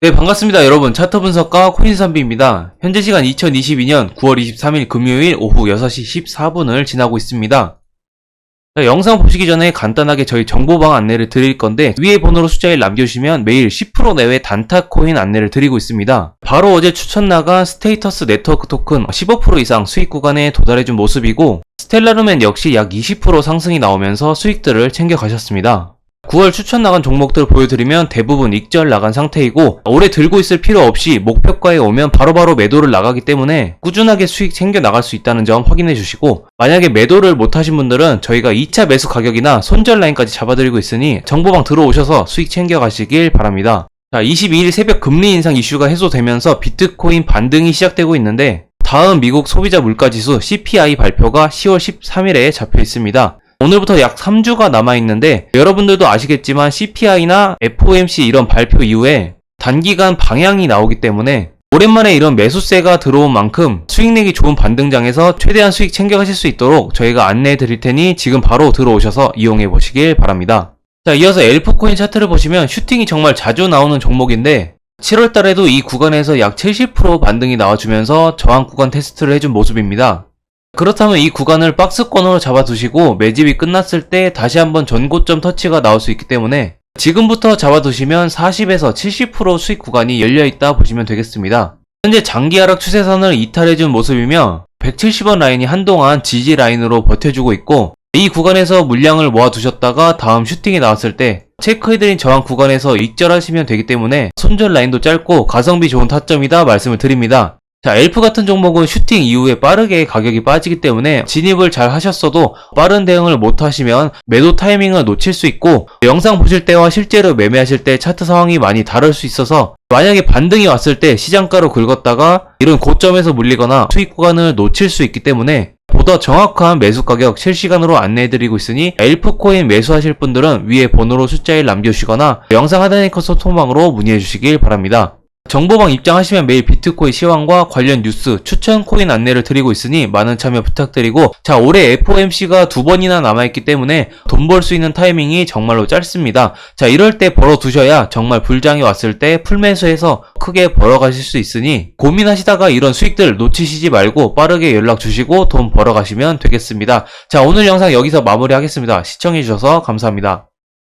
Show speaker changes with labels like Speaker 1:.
Speaker 1: 네, 반갑습니다. 여러분. 차트 분석가 코인선비입니다. 현재 시간 2022년 9월 23일 금요일 오후 6시 14분을 지나고 있습니다. 자, 영상 보시기 전에 간단하게 저희 정보방 안내를 드릴 건데 위에 번호로 숫자 1 남겨주시면 매일 10% 내외 단타 코인 안내를 드리고 있습니다. 바로 어제 추천 나간 스테이터스 네트워크 토큰 15% 이상 수익 구간에 도달해준 모습이고 스텔라루멘 역시 약 20% 상승이 나오면서 수익들을 챙겨 가셨습니다. 9월 추천 나간 종목들 보여드리면 대부분 익절 나간 상태이고 오래 들고 있을 필요 없이 목표가에 오면 바로 바로 매도를 나가기 때문에 꾸준하게 수익 챙겨 나갈 수 있다는 점 확인해 주시고 만약에 매도를 못 하신 분들은 저희가 2차 매수 가격이나 손절 라인까지 잡아드리고 있으니 정보방 들어오셔서 수익 챙겨 가시길 바랍니다. 자, 22일 새벽 금리 인상 이슈가 해소되면서 비트코인 반등이 시작되고 있는데 다음 미국 소비자 물가지수 CPI 발표가 10월 13일에 잡혀 있습니다. 오늘부터 약 3주가 남아있는데 여러분들도 아시겠지만 CPI나 FOMC 이런 발표 이후에 단기간 방향이 나오기 때문에 오랜만에 이런 매수세가 들어온 만큼 수익 내기 좋은 반등장에서 최대한 수익 챙겨가실 수 있도록 저희가 안내해 드릴 테니 지금 바로 들어오셔서 이용해 보시길 바랍니다. 자, 이어서 엘프코인 차트를 보시면 슈팅이 정말 자주 나오는 종목인데 7월 달에도 이 구간에서 약 70% 반등이 나와주면서 저항 구간 테스트를 해준 모습입니다. 그렇다면 이 구간을 박스권으로 잡아두시고 매집이 끝났을 때 다시 한번 전고점 터치가 나올 수 있기 때문에 지금부터 잡아두시면 40에서 70% 수익 구간이 열려있다 보시면 되겠습니다. 현재 장기 하락 추세선을 이탈해준 모습이며 170원 라인이 한동안 지지 라인으로 버텨주고 있고 이 구간에서 물량을 모아두셨다가 다음 슈팅이 나왔을 때 체크해드린 저항 구간에서 익절하시면 되기 때문에 손절 라인도 짧고 가성비 좋은 타점이다 말씀을 드립니다. 자, 엘프 같은 종목은 슈팅 이후에 빠르게 가격이 빠지기 때문에 진입을 잘 하셨어도 빠른 대응을 못 하시면 매도 타이밍을 놓칠 수 있고 영상 보실 때와 실제로 매매하실 때 차트 상황이 많이 다를 수 있어서 만약에 반등이 왔을 때 시장가로 긁었다가 이런 고점에서 물리거나 수익 구간을 놓칠 수 있기 때문에 보다 정확한 매수 가격 실시간으로 안내해드리고 있으니 엘프코인 매수하실 분들은 위에 번호로 숫자 1 남겨주시거나 영상 하단의 컷 소통방으로 문의해주시길 바랍니다. 정보방 입장하시면 매일 비트코인 시황과 관련 뉴스, 추천 코인 안내를 드리고 있으니 많은 참여 부탁드리고 자 올해 FOMC가 두 번이나 남아있기 때문에 돈 벌 수 있는 타이밍이 정말로 짧습니다. 자 이럴 때 벌어두셔야 정말 불장이 왔을 때 풀매수해서 크게 벌어가실 수 있으니 고민하시다가 이런 수익들 놓치시지 말고 빠르게 연락 주시고 돈 벌어가시면 되겠습니다. 자 오늘 영상 여기서 마무리하겠습니다. 시청해주셔서 감사합니다.